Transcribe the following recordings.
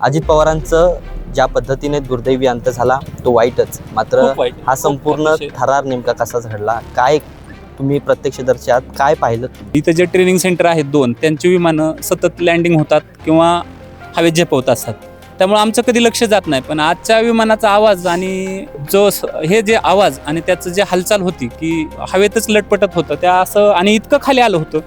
अजित पवारांचं ज्या पद्धतीने दुर्दैवी अंत झाला तो वाईटच मात्र वाईट. हा संपूर्ण अतिशय. थरार नेमका कसा घडला काय तुम्ही प्रत्यक्षदर्शी आहात काय पाहिलं? इथं जे ट्रेनिंग सेंटर आहेत दोन त्यांची विमानं सतत लँडिंग होतात किंवा हवेत झेपवत असतात त्यामुळे आमचं कधी लक्ष जात नाही पण आजच्या विमानाचा आवाज आणि जो स- हे जे आवाज आणि त्याचं जे हालचाल होती की हवेतच लटपटत होतं त्या असं आणि इतकं खाली आलं होतं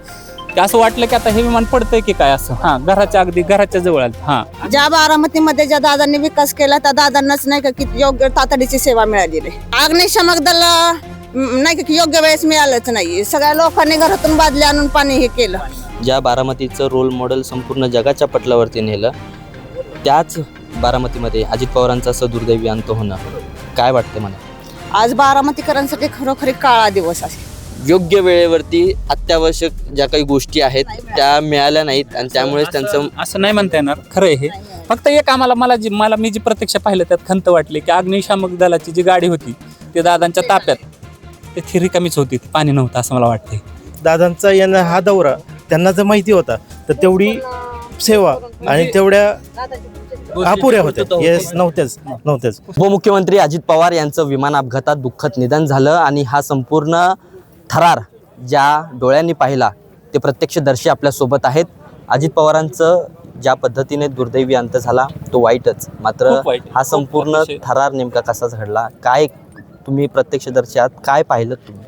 की असं वाटलं की आता हे विमान पडतंय की काय असं? हां घराच्या अगदी घराच्या जवळ आलं. हां. ज्या बारामतीमध्ये ज्या दादांनी विकास केला त्या दादांनाच नाही का की योग्य तातडीची सेवा मिळालेली आहे. अग्निशमक दल नाही का की योग्य वेळेस मिळालंच नाही. सगळ्या लोकांनी घरातून बादली आणून पाणी हे केलं. ज्या बारामतीचं रोल मॉडेल संपूर्ण जगाच्या पटलावरती नेलं त्याच बारामतीमध्ये अजित पवारांचा असं दुर्दैवी अंत होणं. काय वाटतं मला? आज बारामतीकरांसाठी खरोखरी काळा दिवस आहे. योग्य वेळेवरती अत्यावश्यक ज्या काही गोष्टी आहेत त्या मिळाल्या नाहीत आणि त्यामुळेच त्यांचं असं- नाही म्हणता येणार. खरं आहे हे. फक्त एक आम्हाला मला जी मला मी जी प्रत्यक्ष पाहिलं त्यात खंत वाटली की अग्निशामक दलाची जी गाडी होती ते दादांच्या ताप्यात ते ती रिकामीच होती पाणी नव्हतं असं मला वाटतंय. दादांचा यांना हा दौरा त्यांना जर माहिती होता तर तेवढी सेवा आणि तेवढ्या अपुऱ्या होत्या. येस नव्हत्याच नव्हत्याच. उपमुख्यमंत्री अजित पवार यांचं विमान अपघातात दुःखद निधन झालं आणि हा संपूर्ण थरार ज्या डोळ्यांनी पाहिला ते प्रत्यक्षदर्शी आपल्यासोबत आहेत. अजित पवारांचं ज्या पद्धतीने दुर्दैवी अंत झाला तो वाईटच. मात्र वाईट. हा संपूर्ण. थरार नेमका कसा घडला? काय तुम्ही प्रत्यक्षदर्शी आहात काय पाहिलं तुम्ही?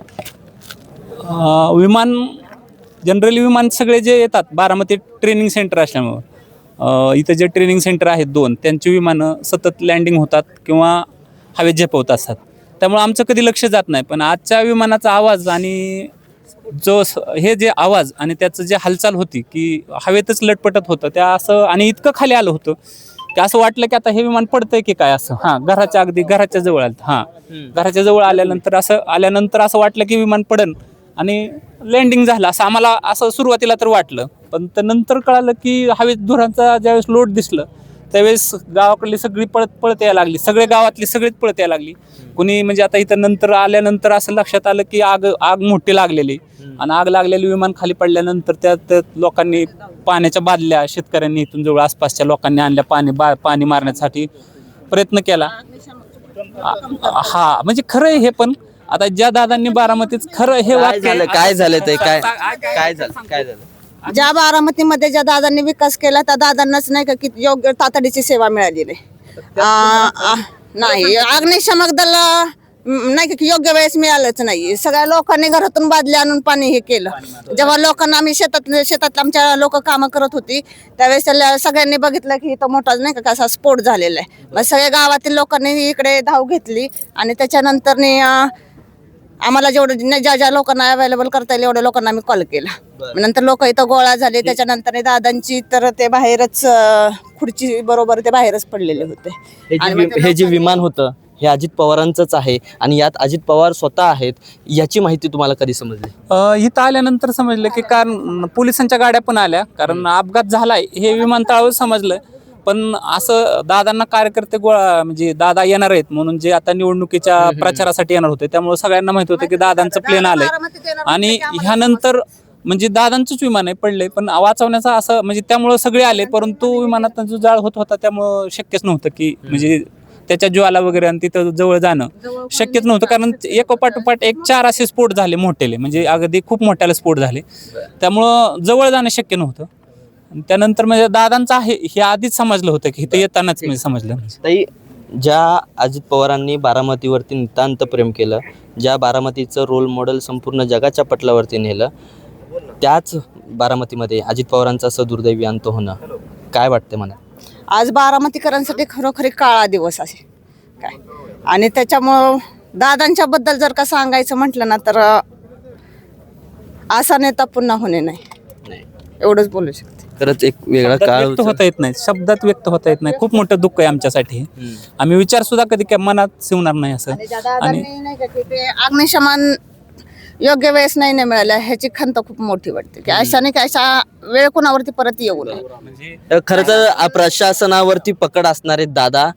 विमान जनरली विमान सगळे जे येतात बारामती ट्रेनिंग सेंटर असल्यामुळं. इथं जे ट्रेनिंग सेंटर आहेत दोन त्यांची विमानं सतत लँडिंग होतात किंवा हवेत झेपवत असतात. त्यामुळे आमचं कधी लक्ष जात नाही. पण आजच्या विमानाचा आवाज आणि जो हे जे आवाज आणि त्याचं जे हालचाल होती की हवेतच लटपटत होतं त्या असं आणि इतकं खाली आलं होतं की असं वाटलं की आता हे विमान पडतंय की काय असं. हां घराच्या अगदी घराच्या जवळ आलं. हां घराच्या जवळ आल्यानंतर असं आल्यानंतर असं वाटलं की विमान पडन आणि लँडिंग झालं असं आम्हाला असं सुरुवातीला तर वाटलं. पण तर नंतर कळालं की हवेत धुरांचा ज्यावेळेस लोट दिसलं त्यावेळेस गावाकडली सगळी पळत पळत यायला लागली. सगळे गावातली सगळीच पळत यायला लागली. कुणी म्हणजे आता इथं नंतर आल्यानंतर असं लक्षात आलं की आग आग मोठी लागलेली. आणि आग लागलेली विमान खाली पडल्यानंतर त्या त्या लोकांनी पाण्याच्या बादल्या शेतकऱ्यांनी इथून जवळ आसपासच्या लोकांनी आणल्या पाणी बा पाणी मारण्यासाठी प्रयत्न केला. हा म्हणजे खरं हे पण. आता ज्या दादांनी बारामतीत खरं हे काय वाक्य झालं काय झालं ते? काय काय झालं? काय झालं? ज्या बारामतीमध्ये ज्या दादांनी विकास केला त्या दादांनाच नाही का की योग्य तातडीची सेवा आ- नाही अग्निशमक दल नाही का योग्य वेळेस मिळालंच नाही. सगळ्या लोकांनी घरातून बादली आणून पाणी हे केलं. जेव्हा लोकांना आम्ही शेतात शेतात आमच्या लोक कामं करत होती त्यावेळेस सगळ्यांनी बघितलं की इथं मोठा नाही का कसा स्फोट झालेला आहे. मग सगळ्या गावातील लोकांनी इकडे धाव घेतली आणि त्याच्यानंतर आम्हाला जेवढं न- ज्या ज्या लोकांना अवेलेबल करता येईल एवढ्या लोकांना आम्ही कॉल. केला नंतर लोक इथं गोळा झाले त्याच्यानंतर दादांची तर ते बाहेरच खुर्ची बरोबर ते बाहेरच पडलेले होते. हे आणि जे हे विमान होतं हे अजित पवारांचंच आहे आणि यात अजित पवार स्वतः आहेत याची माहिती तुम्हाला कधी समजली? इथं आल्यानंतर समजलं की कारण पोलिसांच्या गाड्या पण आल्या कारण अपघात झालाय हे विमानतळावर समजलं. पण असं दादांना कार्यकर्ते गोळा म्हणजे दादा येणार आहेत म्हणून जे आता निवडणुकीच्या प्रचारासाठी येणार होते त्यामुळे सगळ्यांना माहिती होतं की दादांचं प्लेन आलंय. आणि ह्यानंतर म्हणजे दादांचंच विमान आहे पडले पण वाचवण्याचा असं म्हणजे त्यामुळं सगळे आले परंतु विमानात जो जाळ होत होता त्यामुळं शक्यच नव्हतं की म्हणजे त्याच्या ज्वाला वगैरे आणि तिथं जवळ जाणं. शक्यच नव्हतं कारण एकोपाठोपाठ एक चार असे स्फोट झाले मोठेले म्हणजे अगदी खूप मोठ्याला स्फोट झाले. त्यामुळं जवळ जाणं शक्य नव्हतं. आणि त्यानंतर म्हणजे दादांचं आहे हे आधीच समजलं होतं की इथं येतानाच म्हणजे समजलं. ताई ज्या अजित पवारांनी बारामतीवरती नितांत प्रेम केलं ज्या बारामतीचं रोल मॉडेल संपूर्ण जगाच्या पटलावरती नेलं त्याच बारामतीमध्ये अजित पवारांचं असं दुर्दैवी अंत होणं काय वाटतं मला? आज बारामतीकरांसाठी खरोखरी काळा दिवस आहे. काय? आणि त्याच्यामुळं दादांच्या बद्दल जर का सांगायचं म्हटलं ना तर अं, असा नेता पुन्हा होणे नाही. एवढंच बोलू शकते. खरंच एक वेगळा शब्दात काळ व्यक्त होता. येत नाही. शब्दात व्यक्त होता येत नाही. खूप मोठं दुःख आहे आमच्यासाठी. आम्ही विचार सुद्धा कधी काय मनात शिवणार नाही असं. आणि ज्या दादांनी नाही का की ते अग्निशमन योग्य वेळेस नाही नाही मिळालं. ह्याची खंत खूप मोठी वाटते. की अशाने की अशा वेळ कोणावरती परत येऊ नये. खरं तर प्रशासनावरती पकड असणारे दादा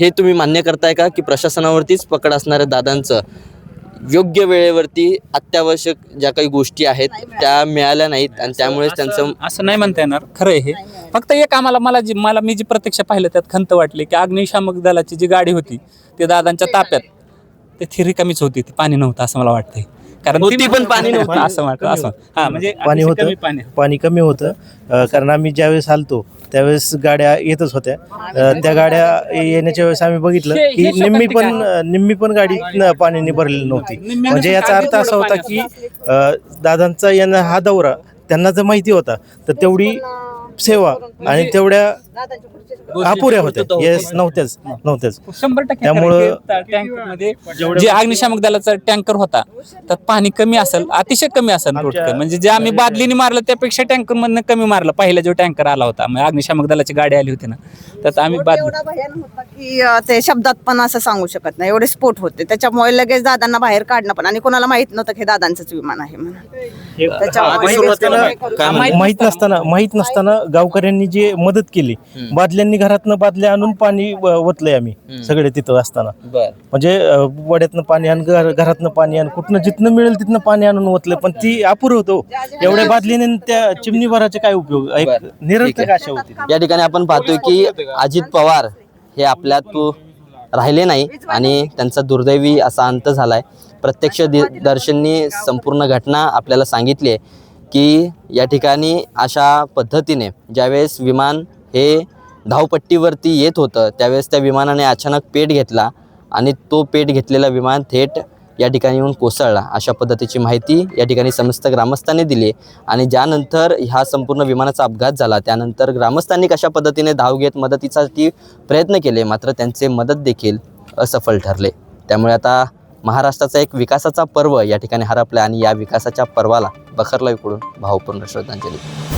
हे तुम्ही मान्य करताय का की प्रशासनावरतीच पकड असणाऱ्या दादांचं? योग्य वेळेवरती अत्यावश्यक ज्या काही गोष्टी आहेत त्या मिळाल्या नाहीत आणि त्यामुळेच त्यांचं असं- नाही म्हणता येणार. खरं आहे हे. फक्त एक आम्हाला मला जी मला मी जी प्रत्यक्ष पाहिलं त्यात खंत वाटली की अग्निशामक दलाची जी गाडी होती ते दादांच्या ताप्यात ते थिरी कमीच होती ती पाणी नव्हतं असं मला वाटतंय. कारण होती पण पाणी नव्हतं. असं वाटतं असं हा म्हणजे पाणी होतं. पाणी. कमी होतं. अ, कारण आम्ही ज्यावेळेस आलतो त्यावेळेस गाड्या येतच होत्या. अ, त्या गाड्या येण्याच्या वेळेस आम्ही बघितलं की निम्मी. पण निम्मी पण गाडी न- पाण्याने भरलेली नव्हती. म्हणजे याचा अर्थ असा होता की अ, दादांचा यांना हा दौरा त्यांना जर माहिती होता तर तेवढी सेवा आणि तेवढ्या अपुऱ्या होत्या. येस नव्हत्याच नव्हत्याच. शंभर टक्के त्यामुळं- जे अग्निशामक दलाचा टँकर होता त्यात पाणी कमी असेल अतिशय कमी असेल आमच्या-. म्हणजे जे आम्ही बादलीने मारलं त्यापेक्षा टँकर मधनं कमी मारलं. पहिला जो टँकर आला होता म्हणजे अग्निशामक दलाची गाडी आली होती ना. त्यात आम्ही बादली एवढा भयानक होता की अं, ते शब्दात पण असं सांगू शकत नाही. एवढे स्फोट होते. त्याच्यामुळे लगेच दादांना बाहेर काढणं पण आणि कोणाला माहीत नव्हतं की हे दादांचंच विमान आहे म्हणून. त्याच्यामुळे सुरुवातीला लगेच काय करून- माहीत माहीत नसताना माहीत नसताना गावकऱ्यांनी जे मदत केली बादल्यांनी घरातनं बादल्या आणून पाणी व- ओतलंय आम्ही सगळे तिथं असताना. बर. म्हणजे अं, वड्यातनं पाणी आण घर- घरातनं पाणी आण कुठनं जिथनं मिळेल तिथनं पाणी आणून ओतलं पण ती अपुरं होतो. एवढ्या बादलीने त्या चिमणी भराचे काय उपयोग? एक बरं. ठीक निरर्थक आहे. आशा होती. या ठिकाणी आपण पाहतोय की अजित पवार हे आपल्यात तू राहिले नाही आणि त्यांचा दुर्दैवी असा अंत झालाय. प्रत्यक्ष दि- दर्शननी संपूर्ण घटना आपल्याला सांगितली आहे की या ठिकाणी अशा पद्धतीने ज्यावेळेस विमान हे धावपट्टीवरती येत होतं. त्यावेळेस त्या विमानाने अचानक पेट घेतला आणि तो पेट घेतलेला विमान थेट या ठिकाणी येऊन कोसळला. अशा पद्धतीची माहिती या ठिकाणी समस्त ग्रामस्थांनी दिली आणि ज्यानंतर ह्या संपूर्ण विमानाचा अपघात झाला. त्यानंतर ग्रामस्थांनी कशा पद्धतीने धाव घेत मदतीसाठी प्रयत्न केले मात्र त्यांचे मदत देखील असफल ठरले. त्यामुळे आता महाराष्ट्राचा एक विकासाचा पर्व या ठिकाणी हरपला आणि या विकासाच्या पर्वाला बखरला विकडून भावपूर्ण श्रद्धांजली.